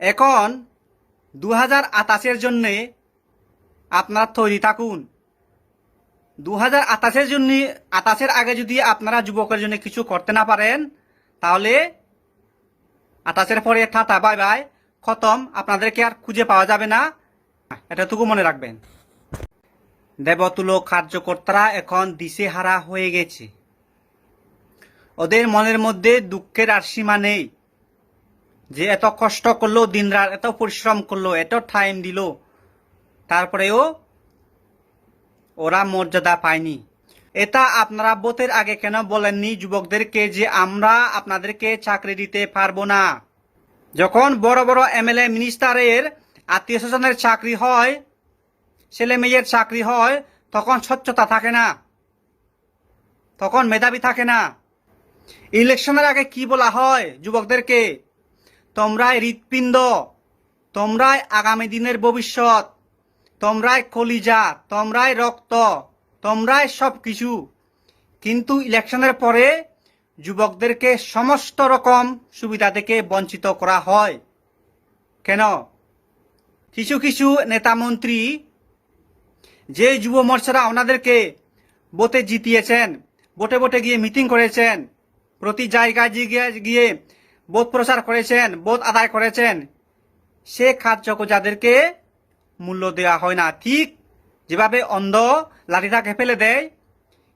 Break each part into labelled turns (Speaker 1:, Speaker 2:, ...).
Speaker 1: এখন দু হাজার আটাশের জন্যে আপনারা তৈরি থাকুন। দু হাজার আটাশের জন্য আতাশের আগে যদি আপনারা যুবকের জন্য কিছু করতে না পারেন, তাহলে আটাশের পরে টাটা, বাই বাই। খতম, আপনাদেরকে আর খুঁজে পাওয়া যাবে না। এটাটুকু মনে রাখবেন। দেবতুলো কার্যকর্তারা এখন দিশেহারা হয়ে গেছে। ওদের মনের মধ্যে দুঃখের আর সীমা নেই। যে এত কষ্ট করল, দিনরাত এত পরিশ্রম করল, এত টাইম দিল, তারপরেও ওরা মর্যাদা পায়নি। এটা আপনারা বোতের আগে কেন বলেননি যুবকদেরকে যে আমরা আপনাদেরকে চাকরি দিতে পারব না? যখন বড় বড় এমএলএ মিনিস্টারের আত্মীয় স্বজনের চাকরি হয়, ছেলে মেয়ের চাকরি হয়, তখন স্বচ্ছতা থাকে না। তখন মেধাবী থাকে না। ইলেকশনের আগে কি বলা হয় যুবকদেরকে? তোমরাই হৃৎপিণ্ড, তোমরাই আগামী দিনের ভবিষ্যৎ, তোমরাই কলিজা, তোমরাই রক্ত, তোমরাই সব কিছু কিন্তু ইলেকশনের পরে যুবকদেরকে সমস্ত রকম সুবিধা থেকে বঞ্চিত করা হয়। কেন? কিছু কিছু নেতা মন্ত্রী যে যুব মোর্চারা ওনাদেরকে বোটে জিতিয়েছেন বোটে বোটে গিয়ে মিটিং করেছেন, প্রতি জায়গায় গিয়ে গিয়ে বোধ প্রচার করেছেন, বোধ আদায় করেছেন, সে কার্যক যাদেরকে মূল্য দেওয়া হয় না, ঠিক যেভাবে অন্ধ লাঠিটাকে ফেলে দেয়,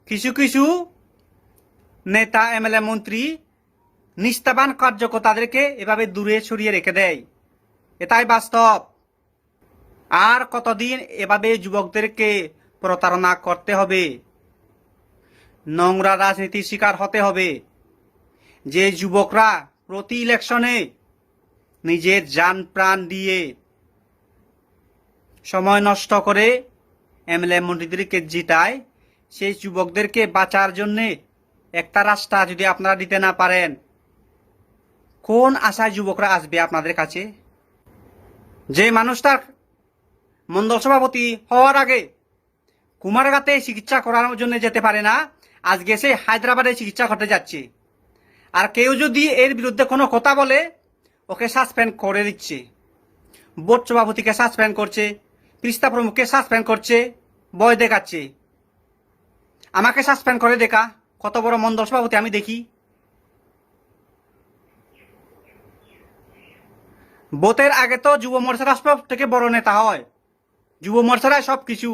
Speaker 1: কিছু কিছু নেতা, এমএলএ, মন্ত্রী নিস্তাবান কার্যক তাদেরকে এভাবে দূরে সরিয়ে রেখে দেয়। এটাই বাস্তব। আর কতদিন এভাবে যুবকদেরকে প্রতারণা করতে হবে? নোংরা রাজনীতির শিকার হতে হবে। যে যুবকরা প্রতি ইলেকশনে নিজের যান প্রাণ দিয়ে সময় নষ্ট করে এমএলএ মন্ত্রীদেরকে জিতায়, সেই যুবকদেরকে বাঁচার জন্যে একটা রাস্তা যদি আপনারা দিতে না পারেন, কোন আশায় যুবকরা আসবে আপনাদের কাছে? যে মানুষটার মন্ডল সভাপতি হওয়ার আগে কুমারগাতে চিকিৎসা করানোর জন্য যেতে পারে না, আজকে সে হায়দ্রাবাদে চিকিৎসা করতে যাচ্ছে। আর কেউ যদি এর বিরুদ্ধে কোনো কথা বলে, ওকে সাসপেন্ড করে দিচ্ছে। বোর্ড সভাপতিকে সাসপেন্ড করছে পৃষ্ঠা প্রমুখকে সাসপেন্ড করছে বয় দেখাচ্ছে। আমাকে সাসপেন্ড করে দেখা, কত বড় মন্ডল সভাপতি আমি দেখি। বোতের আগে তো যুব মোর্চারা সব থেকে বড় নেতা হয়। যুব মোর্চারাই সব কিছু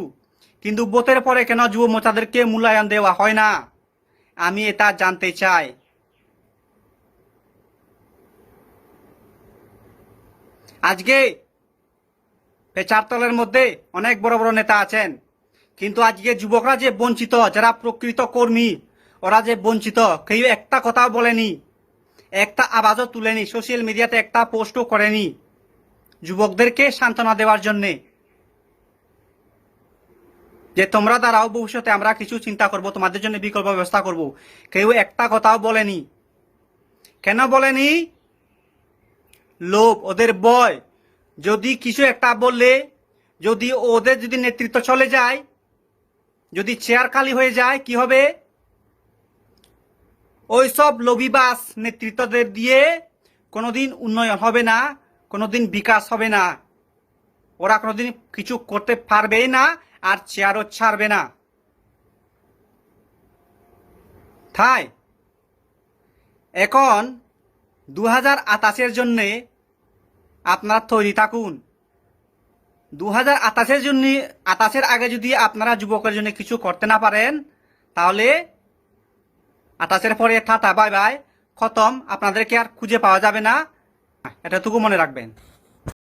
Speaker 1: কিন্তু বোতের পরে কেন যুব মোর্চাদেরকে মূল্যায়ন দেওয়া হয় না? আমি এটা জানতে চাই। আজকে পেচারতলের মধ্যে অনেক বড় বড় নেতা আছেন। কিন্তু আজকে যুবকরা যে বঞ্চিত, যারা প্রকৃত কর্মী, ওরা যে বঞ্চিত, কেউ একটা কথাও বলেনি। একটা আওয়াজও তুলেনি সোশ্যাল মিডিয়াতে একটা পোস্টও করেনি যুবকদেরকে সান্ত্বনা দেওয়ার জন্যে। যে তোমরা দ্বারাও ভবিষ্যতে, আমরা কিছু চিন্তা করব, তোমাদের জন্য বিকল্প ব্যবস্থা করব। কেউ একটা কথাও বলেনি। কেন বলেনি? লোভ, ওদের বয় যদি কিছু একটা বললে যদি ওদের যদি নেতৃত্ব চলে যায়, যদি চেয়ার খালি হয়ে যায়, কি হবে? ওই সব লবিবাস নেতৃত্বদের দিয়ে কোনোদিন উন্নয়ন হবে না, কোনোদিন বিকাশ হবে না। ওরা কোনোদিন কিছু করতে পারবে না আর চেয়ারও ছাড়বে না। তাই, এখন দু হাজার আতাশের জন্যে আপনারা তৈরি থাকুন। দু হাজার আতাশের জন্য আতাশের আগে যদি আপনারা যুবকের জন্য কিছু করতে না পারেন, তাহলে আতাশের পরে টাটা, বাই বাই। খতম। আপনাদেরকে আর খুঁজে পাওয়া যাবে না। এটাটুকু মনে রাখবেন।